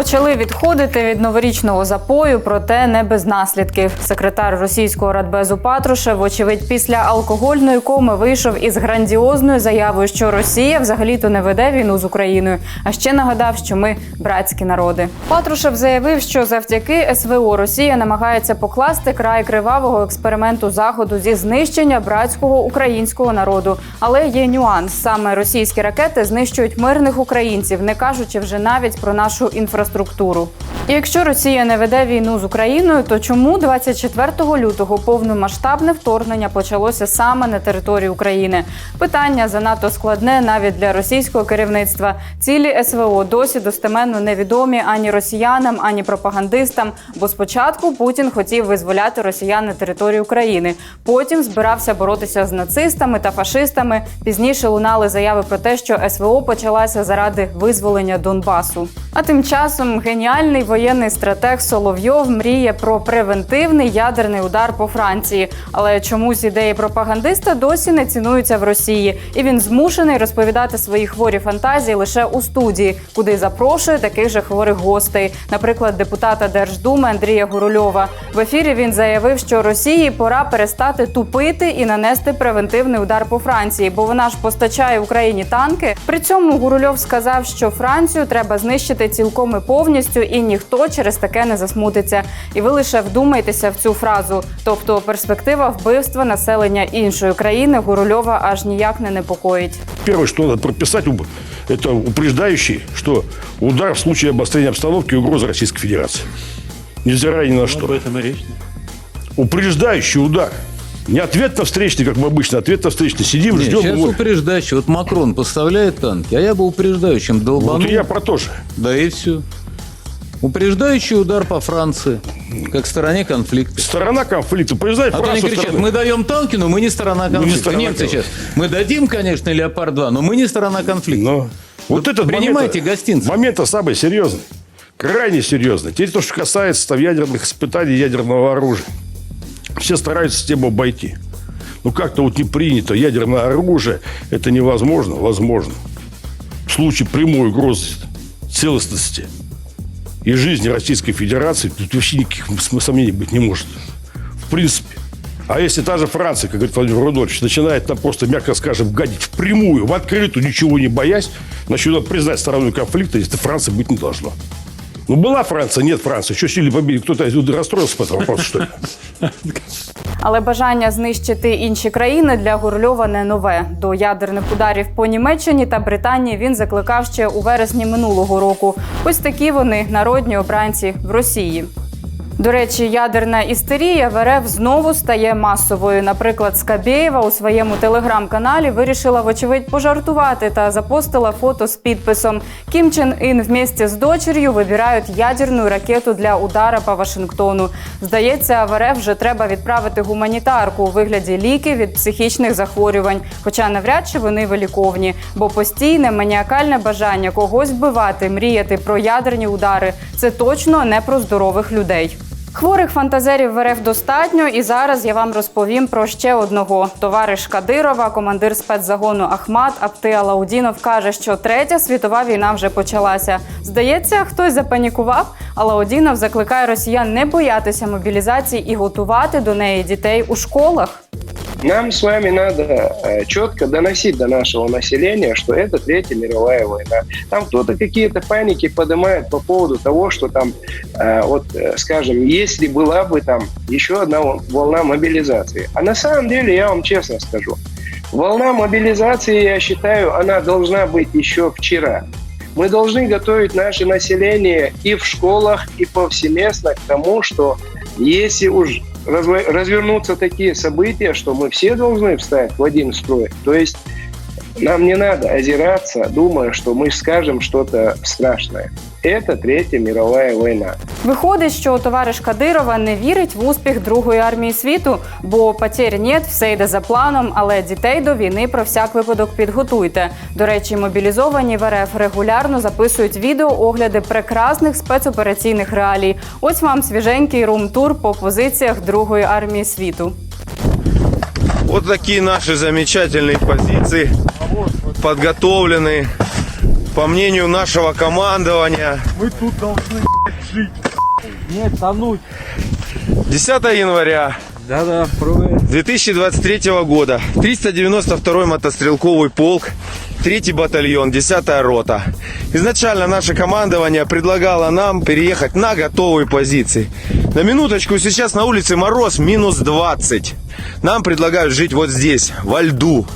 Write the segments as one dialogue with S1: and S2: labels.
S1: почали відходити від новорічного запою, проте не без наслідків. Секретар російського радбезу Патрушев, вочевидь, після алкогольної коми вийшов із грандіозною заявою, що Росія взагалі-то не веде війну з Україною. А ще нагадав, що ми братські народи. Патрушев заявив, що завдяки СВО Росія намагається покласти край кривавого експерименту заходу зі знищення братського українського народу. Але є нюанс: саме російські ракети знищують мирних українців, не кажучи вже навіть про нашу інфраструктуру. І якщо Росія не веде війну з Україною, то чому 24 лютого повномасштабне вторгнення почалося саме на території України? Питання занадто складне навіть для російського керівництва. Цілі СВО досі достеменно невідомі ані росіянам, ані пропагандистам. Бо спочатку Путін хотів визволяти росіян на території України, потім збирався боротися з нацистами та фашистами. Пізніше лунали заяви про те, що СВО почалася заради визволення Донбасу. А тим часом геніальний воєнний стратег Соловйов мріє про превентивний ядерний удар по Франції. Але чомусь ідеї пропагандиста досі не цінуються в Росії, і він змушений розповідати свої хворі фантазії лише у студії, куди запрошує таких же хворих гостей, наприклад, депутата Держдуми Андрія Гурульова. В ефірі він заявив, що Росії пора перестати тупити і нанести превентивний удар по Франції, бо вона ж постачає Україні танки. При цьому Гурульов сказав, що Францію треба знищити цілком і повністю, і ніхто через таке не засмутиться. І ви лише вдумайтеся в цю фразу. Тобто перспектива вбивства населення іншої країни Гурульова аж ніяк не непокоїть.
S2: Первое, что надо прописать, уб- это упреждающий, что удар в случае обострения обстановки и угрозы Российской Федерации. Невзирая ни на что.
S3: Об этом и речь.
S2: Упреждающий удар. Не ответно встречный, как мы обычно, ответно встречный. Сидим,
S4: Не,
S2: ждем.
S4: сейчас
S2: вот.
S4: упреждающий. Вот Макрон поставляет танки, а я бы упреждающим долбанул.
S2: Вот и я про то же.
S4: Да и все. Упреждающий удар по Франции, как стороне конфликта.
S2: Сторона конфликта. Упреждает
S4: А то они
S2: Францию
S4: кричат,
S2: стороны.
S4: мы даем танки, но мы не сторона
S2: не
S4: конфликта.
S2: сторона
S4: Немцы
S2: конфликта.
S4: сейчас. Мы дадим, конечно, Леопард-2, но мы не сторона конфликта.
S2: Но вот этот
S4: принимайте
S2: момент,
S4: гостинцы.
S2: момент самый серьезный. Крайне серьезный. Теперь то, что касается там, ядерных испытаний ядерного оружия. Все стараются тему обойти. Ну, как-то вот не принято. Ядерное оружие – это невозможно. Возможно. В случае прямой угрозы целостности и жизни Российской Федерации тут вообще никаких сомнений быть не может. В принципе. А если та же Франция, как говорит Владимир Рудольевич, начинает нам просто, мягко скажем, гадить впрямую, в открытую, ничего не боясь, надо признать стороной конфликта, если Франции быть не должно. Ну, была Франция, нет Франции. Что сильно побили? Кто-то расстроился по этому вопросу, что ли?
S1: Але бажання знищити інші країни для Гурльова не нове. До ядерних ударів по Німеччині та Британії він закликав ще у вересні минулого року. Ось такі вони народні обранці в Росії. До речі, ядерна істерія в РФ знову стає масовою. Наприклад, Скабєєва у своєму телеграм-каналі вирішила, вочевидь, пожартувати та запостила фото з підписом Кім Чен Ін вместе з дочер'ю вибирають ядерну ракету для удара по Вашингтону. Здається, в РФ вже треба відправити гуманітарку у вигляді ліків від психічних захворювань, хоча навряд чи вони виліковні, бо постійне маніакальне бажання когось вбивати, мріяти про ядерні удари це точно не про здорових людей. Хворих фантазерів в РФ достатньо, і зараз я вам розповім про ще одного. Товариш Кадирова, командир спецзагону Ахмат Апти Алаудінов каже, що третя світова війна вже почалася. Здається, хтось запанікував. Алаудінов закликає росіян не боятися мобілізації і готувати до неї дітей у школах.
S5: Нам с вами надо э, четко доносить до нашего населения, что это Третья мировая война. Там кто-то какие-то паники поднимает по поводу того, что там, э, вот, э, скажем, если была бы там еще одна волна мобилизации. А на самом деле, я вам честно скажу, волна мобилизации, я считаю, она должна быть еще вчера. Мы должны готовить наше население и в школах, и повсеместно к тому, что если уж развернутся такие события, что мы все должны встать в один строй, то есть нам не надо озираться, думая, что мы скажем что-то страшное. Это Третья мировая война.
S1: Виходить, що товариш Кадирова не вірить в успіх Другої армії світу, бо потерь нет, все йде за планом, але дітей до війни про всяк випадок підготуйте. До речі, мобілізовані в РФ регулярно записують відео огляди прекрасних спецопераційних реалій. Ось вам свіженький рум-тур по позиціях Другої армії світу.
S6: Вот такие наши замечательные позиции, подготовленные.
S3: По мнению нашего командования.
S6: Мы тут должны жить. Нет, тонуть.
S3: 10 января
S6: Да-да, пробуем.
S3: 2023 года 392 мотострелковый полк, 3 батальон, 10 рота. Изначально наше командование предлагало нам переехать на готовые позиции. На минуточку, сейчас на улице мороз минус 20. Нам предлагают жить вот здесь, во льду.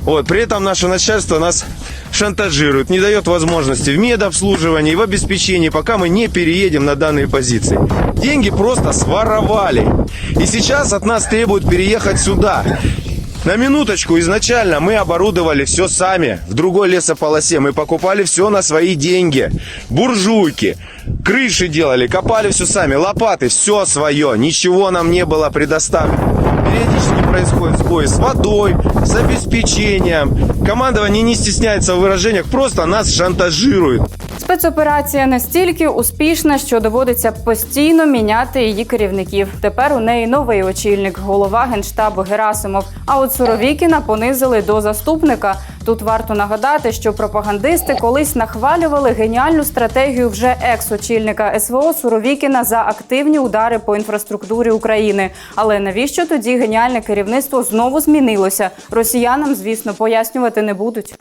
S3: Вот, при этом наше начальство нас шантажирует, не дает возможности в медобслуживании в обеспечении, пока мы не переедем на данные позиции. Деньги просто своровали. И сейчас от нас требуют переехать сюда. На минуточку, изначально мы оборудовали все сами в другой лесополосе. Мы покупали все на свои деньги. Буржуйки, крыши делали, копали все сами, лопаты, все свое. Ничего нам не было предоставлено. Периодически происходит сбой с водой, с обеспечением. Командование не стесняется в выражениях, просто нас шантажирует.
S1: Спецоперація настільки успішна, що доводиться постійно міняти її керівників. Тепер у неї новий очільник, голова генштабу Герасимов. А от Суровікіна понизили до заступника. Тут варто нагадати, що пропагандисти колись нахвалювали геніальну стратегію вже екс-очільника СВО Суровікіна за активні удари по інфраструктурі України. Але навіщо тоді геніальне керівництво знову змінилося? Росіянам, звісно, пояснювати не будуть.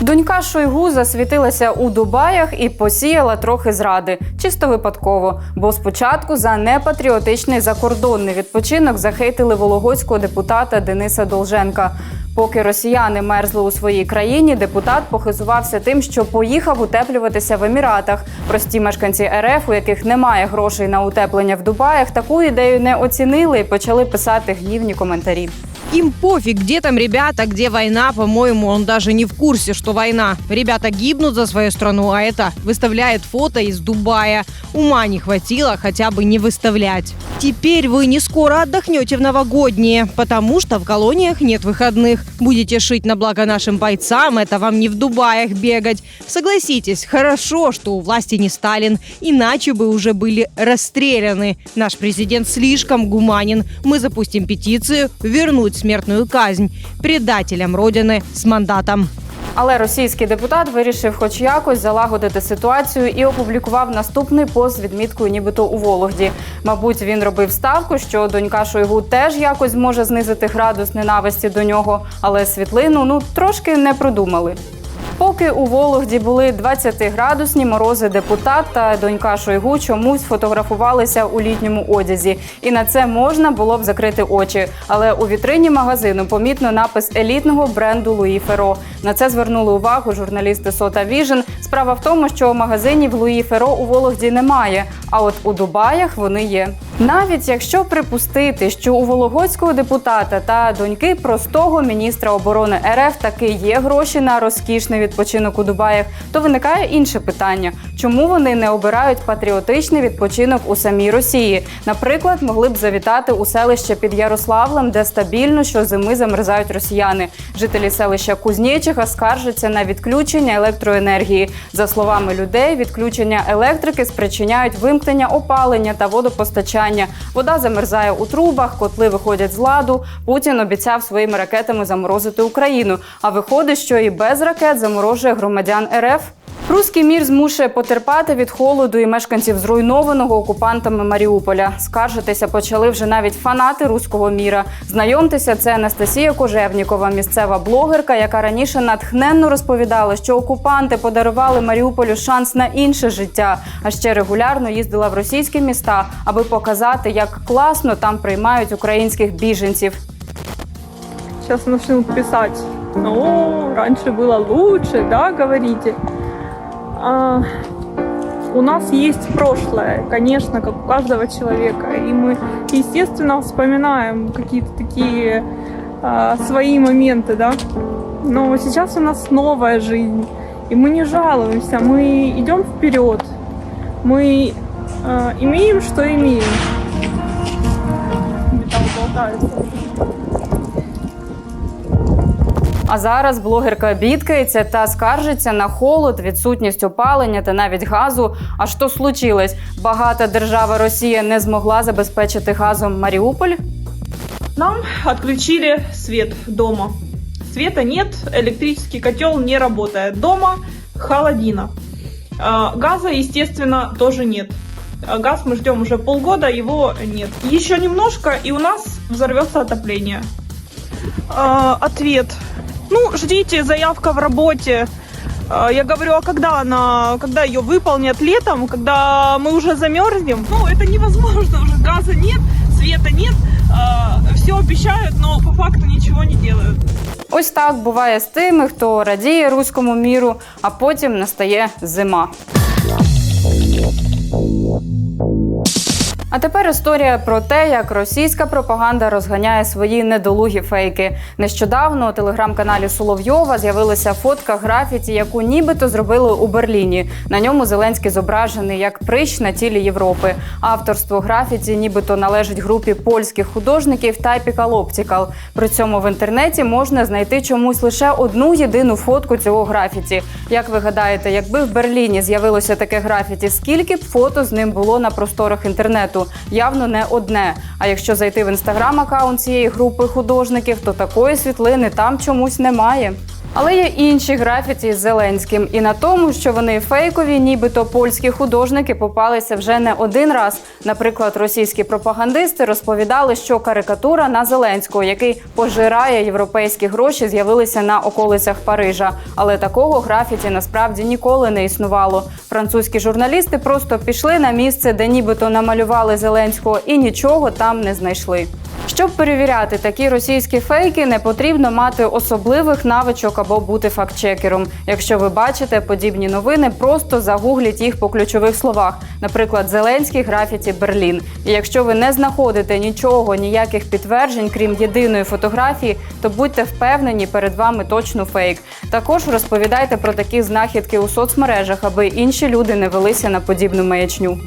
S1: Донька Шойгу засвітилася у Дубаях і посіяла трохи зради, чисто випадково. Бо спочатку за непатріотичний закордонний відпочинок захейтили вологодського депутата Дениса Долженка. Поки росіяни мерзли у своїй країні, депутат похизувався тим, що поїхав утеплюватися в Еміратах. Прості мешканці РФ, у яких немає грошей на утеплення в Дубаях, таку ідею не оцінили і почали писати гнівні коментарі.
S7: Им пофиг, где там ребята, где война. По-моему, он даже не в курсе, что война. Ребята гибнут за свою страну, а это выставляет фото из Дубая. Ума не хватило хотя бы не выставлять. Теперь вы не скоро отдохнете в новогодние, потому что в колониях нет выходных. Будете шить на благо нашим бойцам, это вам не в Дубаях бегать. Согласитесь, хорошо, что у власти не Сталин, иначе бы уже были расстреляны. Наш президент слишком гуманен. Мы запустим петицию вернуть смертную казнь предателям Родины с мандатом.
S1: Але російський депутат вирішив, хоч якось залагодити ситуацію і опублікував наступний пост з відміткою, нібито у Вологді. Мабуть, він робив ставку, що донька Шойгу теж якось зможе знизити градус ненависті до нього, але світлину ну трошки не продумали. Поки у Вологді були 20-градусні морози, депутат та донька Шойгу чомусь фотографувалися у літньому одязі, і на це можна було б закрити очі. Але у вітрині магазину помітно напис елітного бренду Луї Феро. На це звернули увагу журналісти Сота Віжен. Справа в тому, що магазинів Луї Феро у Вологді немає, а от у Дубаях вони є. Навіть якщо припустити, що у вологодського депутата та доньки простого міністра оборони РФ таки є гроші на розкішний відпочинок у Дубаях, то виникає інше питання: чому вони не обирають патріотичний відпочинок у самій Росії? Наприклад, могли б завітати у селище під Ярославлем, де стабільно щозими замерзають росіяни. Жителі селища Кузнєчиха скаржаться на відключення електроенергії. За словами людей, відключення електрики спричиняють вимкнення опалення та водопостачання. Вода замерзає у трубах, котли виходять з ладу. Путін обіцяв своїми ракетами заморозити Україну. А виходить, що і без ракет заморожує громадян РФ. Руський мір змушує потерпати від холоду і мешканців зруйнованого окупантами Маріуполя. Скаржитися почали вже навіть фанати руського міра. Знайомтеся, це Анастасія Кожевнікова, місцева блогерка, яка раніше натхненно розповідала, що окупанти подарували Маріуполю шанс на інше життя. А ще регулярно їздила в російські міста, аби показати, як класно там приймають українських біженців.
S8: Сейчас начнут писать. Ну, раньше было лучше, да, говорите. А, у нас есть прошлое, конечно, как у каждого человека. И мы, естественно, вспоминаем какие-то такие а, свои моменты, да. Но сейчас у нас новая жизнь. И мы не жалуемся, мы идем вперед. Мы а, имеем, что имеем. Металл болтается.
S1: А зараз блогерка бідкається та скаржиться на холод, відсутність опалення та навіть газу. А що случилось? Багата держава Росія не змогла забезпечити газом Маріуполь.
S8: Нам отключили свет дома. света нет, электрический котел не работает. Дома холодина. Газа, естественно, тоже нет. Газ мы ждем уже полгода, его нет. Еще немножко, и у нас взорвется отопление. Ответ. Ну, ждите, заявка в работе. А, Я говорю, а когда она, когда ее выполнят летом, когда мы уже замерзнем? Ну, это невозможно уже, газа нет, света нет, все обещают, но по факту ничего не делают.
S1: Ось так буває з тими, хто радіє руському міру, а потім настає зима. А тепер історія про те, як російська пропаганда розганяє свої недолугі фейки. Нещодавно у телеграм-каналі Соловйова з'явилася фотка графіті, яку нібито зробили у Берліні. На ньому Зеленський зображений як прищ на тілі Європи. Авторство графіті нібито належить групі польських художників Typical Optical. При цьому в інтернеті можна знайти чомусь лише одну єдину фотку цього графіті. Як ви гадаєте, якби в Берліні з'явилося таке графіті, скільки б фото з ним було на просторах інтернету? Явно не одне. А якщо зайти в інстаграм аккаунт цієї групи художників, то такої світлини там чомусь немає. Але є інші графіті з Зеленським, і на тому, що вони фейкові, нібито польські художники попалися вже не один раз. Наприклад, російські пропагандисти розповідали, що карикатура на Зеленського, який пожирає європейські гроші, з'явилися на околицях Парижа. Але такого графіті насправді ніколи не існувало. Французькі журналісти просто пішли на місце, де нібито намалювали Зеленського, і нічого там не знайшли. Щоб перевіряти такі російські фейки, не потрібно мати особливих навичок або бути фактчекером. Якщо ви бачите подібні новини, просто загугліть їх по ключових словах, наприклад, Зеленський графіті Берлін. І якщо ви не знаходите нічого, ніяких підтверджень, крім єдиної фотографії, то будьте впевнені, перед вами точно фейк. Також розповідайте про такі знахідки у соцмережах, аби інші люди не велися на подібну маячню.